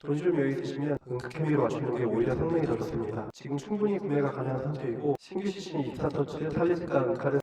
돈이 좀 여유 있으시면 응급 케미로 맞추는 게 오히려 성능이 더 좋습니다. 지금 충분히 구매가 가능한 상태이고 신규 시즌 24터치 탈리스카 은카를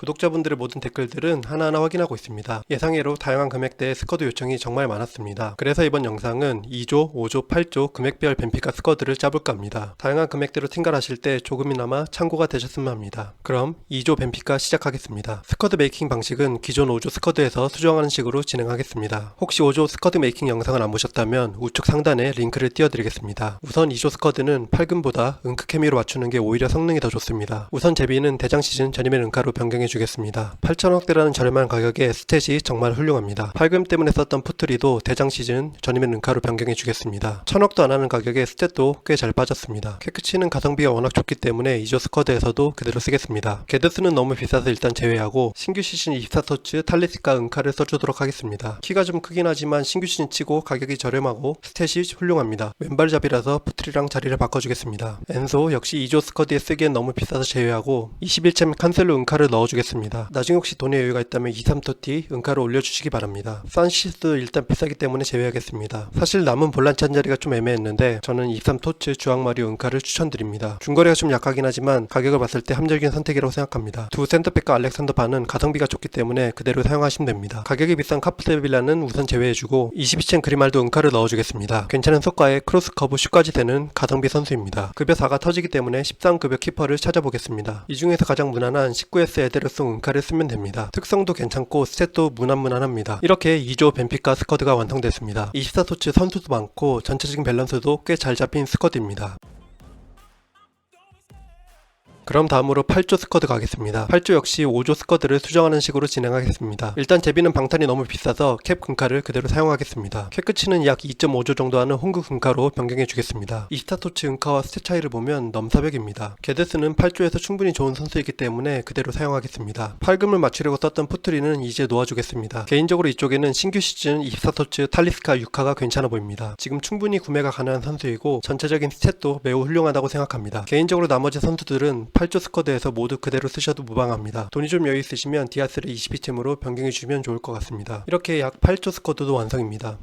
구독자분들의 모든 댓글들은 하나하나 확인하고 있습니다. 예상외로 다양한 금액대의 스쿼드 요청이 정말 많았습니다. 그래서 이번 영상은 2조, 5조, 8조 금액별 벤피카 스쿼드를 짜볼까 합니다. 다양한 금액대로 팀갈하실 때 조금이나마 참고가 되셨으면 합니다. 그럼 2조 벤피카 시작하겠습니다. 스쿼드 메이킹 방식은 기존 5조 스쿼드에서 수정하는 식으로 진행하겠습니다. 혹시 5조 스쿼드 메이킹 영상을 안 보셨다면 우측 상단에 링크를 띄워드리겠습니다. 우선 2조 스쿼드는 8금보다 은크 케미로 맞추는 게 오히려 성능이 더 좋습니다. 우선 제비는 대장 시즌 전임의 은카로 변경해 주겠습니다. 8,000원대라는 저렴한 가격에 스탯이 정말 훌륭합니다. 8금 때문에 썼던 푸트리도 대장 시즌 전임의 은카로 변경해 주겠습니다. 1,000원도 안 하는 가격에 스탯도 꽤 잘 빠졌습니다. 캐크치는 가성비가 워낙 좋기 때문에 2조 스쿼드에서도 그대로 쓰겠습니다. 게드스는 너무 비싸서 일단 제외하고 신규 시즌 24터치 탈리스카 은카를 써주도록 하겠습니다. 키가 좀 크긴 하지만 신규 시즌 치고 가격이 저렴하고 스탯이 훌륭합니다. 왼발잡이라서 푸트리랑 자리를 바꿔주겠습니다. 엔소 역시 2조 스쿼드에 쓰기엔 너무 비싸서 제외하고 21챔 칸셀로 은카를 넣어주겠습니다. 나중에 혹시 돈의 여유가 있다면 23터티 은카를 올려주시기 바랍니다. 산시스 일단 비싸기 때문에 제외하겠습니다. 사실 남은 볼란치 한 자리가 좀 애매했는데 저는 23토츠 주황마리 은카를 추천드립니다. 중거리가 좀 약하긴 하지만 가격을 봤을 때 합리적인 선택이라고 생각합니다. 두 센터백과 알렉산더 반은 가성비가 좋기 때문에 그대로 사용하시면 됩니다. 가격이 비싼 카프세빌라는 우선 제외해주고 22chen 그리말도 은카를 넣어주겠습니다. 괜찮은 속가에 크로스 커브 슛까지 되는 가성비 선수입니다. 급여 4가 터지기 때문에 13급여 키퍼를 찾아보겠습니다. 이 중에서 가장 무난한 19S 에데르 송 은카를 쓰면 됩니다. 특성도 괜찮고 스탯도 무난무난합니다. 이렇게 2조 벤피카 스쿼드가 완성됐습니다. 24토치 선수도 많고 전체적인 밸런스도 꽤 잘 잡힌 스쿼드입니다. 그럼 다음으로 8조 스쿼드 가겠습니다. 8조 역시 5조 스쿼드를 수정하는 식으로 진행하겠습니다. 일단 제비는 방탄이 너무 비싸서 캡 금카를 그대로 사용하겠습니다. 캡 끝치는 약 2.5조 정도 하는 홍구 금카로 변경해 주겠습니다. 이스타토치 은카와 스탯 차이를 보면 넘사벽입니다. 게데스는 8조에서 충분히 좋은 선수이기 때문에 그대로 사용하겠습니다. 8금을 맞추려고 썼던 푸트리는 이제 놓아주겠습니다. 개인적으로 이쪽에는 신규 시즌 24토치 탈리스카 6카가 괜찮아 보입니다. 지금 충분히 구매가 가능한 선수이고 전체적인 스탯도 매우 훌륭하다고 생각합니다. 개인적으로 나머지 선수들은 8조 스쿼드에서 모두 그대로 쓰셔도 무방합니다. 돈이 좀 여유 있으시면 디아스를 22챔으로 변경해 주시면 좋을 것 같습니다. 이렇게 약 8조 스쿼드도 완성입니다.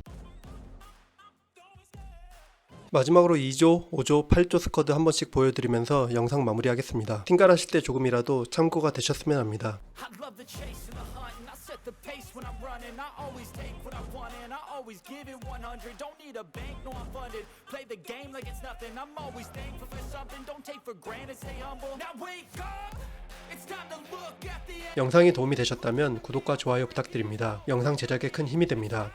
마지막으로 2조, 5조, 8조 스쿼드 한 번씩 보여드리면서 영상 마무리하겠습니다. 팀갈하실 때 조금이라도 참고가 되셨으면 합니다. The pace when I'm running. I always take what I want, and I always give it 100. Don't need a bank, no, I'm funded. Play the game like it's nothing. I'm always thankful for something. Don't take for granted, stay humble. Now wake up! It's time to look at the end. 영상이 도움이 되셨다면 구독과 좋아요 부탁드립니다. 영상 제작에 큰 힘이 됩니다.